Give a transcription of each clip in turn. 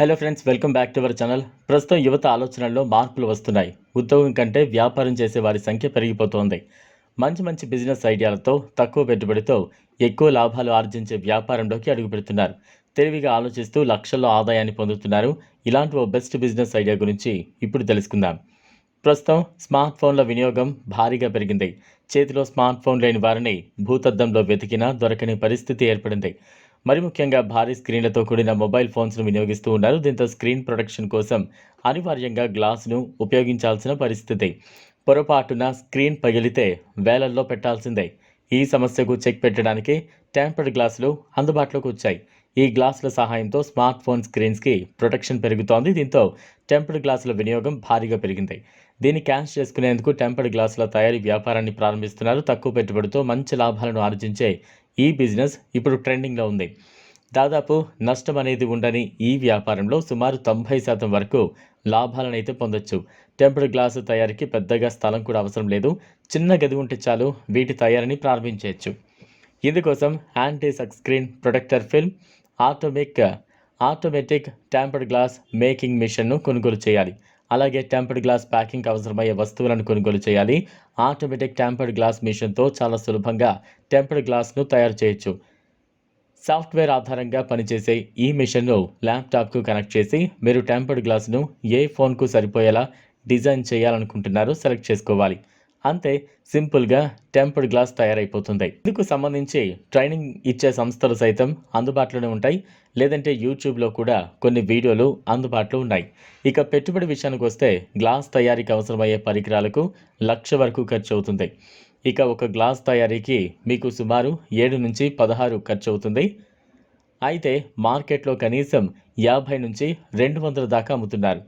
Hello friends welcome back to our channel ప్రస్తుతం యువత ఆలోచనల్లో మార్పులు వస్తున్నాయి. ఉద్యోగం కంటే వ్యాపారం చేసే వారి సంఖ్య పెరిగిపోతోంది. మంచి మంచి బిజినెస్ ఐడియాలతో తక్కువ పెట్టుబడితో ఎక్కువ లాభాలు ఆర్జించే వ్యాపారంలోకి అడుగుపెడుతున్నారు. తెలివిగా ఆలోచిస్తూ లక్షల్లో ఆదాయాన్ని పొందుతున్నారు. ఇలాంటి ఓ బెస్ట్ బిజినెస్ ఐడియా గురించి ఇప్పుడు తెలుసుకుందాం. ప్రస్తుతం స్మార్ట్ ఫోన్ల వినియోగం భారీగా పెరిగింది. చేతిలో స్మార్ట్ ఫోన్ లేని వారిని భూతద్దంలో వెతికినా దొరకని పరిస్థితి ఏర్పడింది. మరి ముఖ్యంగా భారీ స్క్రీన్లతో కూడిన మొబైల్ ఫోన్స్ను వినియోగిస్తూ ఉన్నారు. దీంతో స్క్రీన్ ప్రొటెక్షన్ కోసం అనివార్యంగా గ్లాస్ను ఉపయోగించాల్సిన పరిస్థితి. పొరపాటున స్క్రీన్ పగిలితే వేలల్లో పెట్టాల్సిందే. ఈ సమస్యకు చెక్ పెట్టడానికి ట్యాంపర్డ్ గ్లాసులు అందుబాటులోకి వచ్చాయి. ఈ గ్లాసుల సహాయంతో స్మార్ట్ ఫోన్ స్క్రీన్స్కి ప్రొటెక్షన్ పెరుగుతోంది. దీంతో టెంపర్డ్ గ్లాసుల వినియోగం భారీగా పెరిగింది. దీన్ని క్యాష్ చేసుకునేందుకు టెంపర్డ్ గ్లాసుల తయారీ వ్యాపారాన్ని ప్రారంభిస్తున్నారు. తక్కువ పెట్టుబడితో మంచి లాభాలను ఆర్జించే ఈ బిజినెస్ ఇప్పుడు ట్రెండింగ్లో ఉంది. దాదాపు నష్టం అనేది ఉండని ఈ వ్యాపారంలో సుమారు తొంభై శాతం వరకు లాభాలను అయితే పొందొచ్చు. టెంపర్డ్ గ్లాసు తయారీకి పెద్దగా స్థలం కూడా అవసరం లేదు. చిన్న గది ఉంటే చాలు వీటి తయారీని ప్రారంభించవచ్చు. ఇందుకోసం anti suck screen protector film atomic automatic tempered glass making మిషన్ను కొనుగోలు చేయాలి. అలాగే టెంపర్డ్ గ్లాస్ ప్యాకింగ్ అవసరమయ్యే వస్తువులను కొనుగోలు చేయాలి. ఆటోమేటిక్ టెంపర్డ్ గ్లాస్ మిషన్తో చాలా సులభంగా టెంపర్డ్ గ్లాస్ను తయారు చేయొచ్చు. సాఫ్ట్వేర్ ఆధారంగా పనిచేసే ఈ మిషన్ను ల్యాప్టాప్కు కనెక్ట్ చేసి మీరు టెంపర్డ్ గ్లాస్ను ఏ ఫోన్కు సరిపోయేలా డిజైన్ చేయాలనుకుంటున్నారో సెలెక్ట్ చేసుకోవాలి. అంతే సింపుల్గా టెంపర్డ్ గ్లాస్ తయారైపోతుంది. ఇందుకు సంబంధించి ట్రైనింగ్ ఇచ్చే సంస్థలు సైతం అందుబాటులోనే ఉంటాయి. లేదంటే యూట్యూబ్లో కూడా కొన్ని వీడియోలు అందుబాటులో ఉన్నాయి. ఇక పెట్టుబడి విషయానికి వస్తే గ్లాస్ తయారీకి అవసరమయ్యే పరికరాలకు లక్ష వరకు ఖర్చు అవుతుంది. ఇక ఒక గ్లాస్ తయారీకి మీకు సుమారు ఏడు నుంచి పదహారు ఖర్చు అవుతుంది. అయితే మార్కెట్లో కనీసం యాభై నుంచి రెండు వందల దాకా అమ్ముతున్నారు.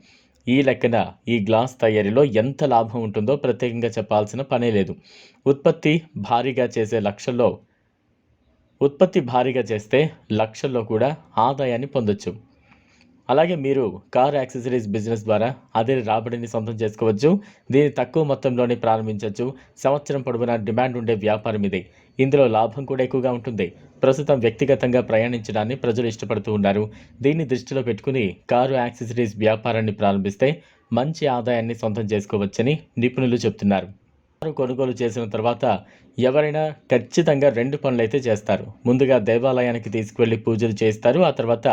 ఈ లెక్కన ఈ గ్లాస్ తయారీలో ఎంత లాభం ఉంటుందో ప్రత్యేకంగా చెప్పాల్సిన పనే లేదు. ఉత్పత్తి భారీగా చేసే లక్షల్లో ఉత్పత్తి భారీగా చేస్తే లక్షల్లో కూడా ఆదాయాన్ని పొందొచ్చు. అలాగే మీరు కార్ యాక్సెసరీస్ బిజినెస్ ద్వారా అదే రాబడిని సొంతం చేసుకోవచ్చు. దీన్ని తక్కువ మొత్తంలోనే ప్రారంభించవచ్చు సంవత్సరం పొడవునా డిమాండ్ ఉండే వ్యాపారం ఇది. ఇందులో లాభం కూడా ఎక్కువగా ఉంటుంది. ప్రస్తుతం వ్యక్తిగతంగా ప్రయాణించడాన్ని ప్రజలు ఇష్టపడుతూ ఉన్నారు. దీన్ని దృష్టిలో పెట్టుకుని కారు యాక్సెసరీస్ వ్యాపారాన్ని ప్రారంభిస్తే మంచి ఆదాయాన్ని సొంతం చేసుకోవచ్చని నిపుణులు చెప్తున్నారు. కారు కొనుగోలు చేసిన తర్వాత ఎవరైనా ఖచ్చితంగా రెండు పనులు అయితే చేస్తారు. ముందుగా దేవాలయానికి తీసుకువెళ్ళి పూజలు చేస్తారు. ఆ తర్వాత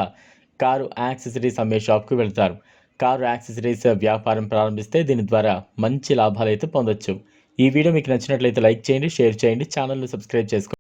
కారు యాక్సెసరీస్ అమ్మే షాప్కి వెళ్తారు. కారు యాక్సెసరీస్ వ్యాపారం ప్రారంభిస్తే దీని ద్వారా మంచి లాభాలు అయితే పొందొచ్చు. ఈ వీడియో మీకు నచ్చినట్లయితే లైక్ చేయండి షేర్ చేయండి ఛానల్ను సబ్స్క్రైబ్ చేసుకోండి.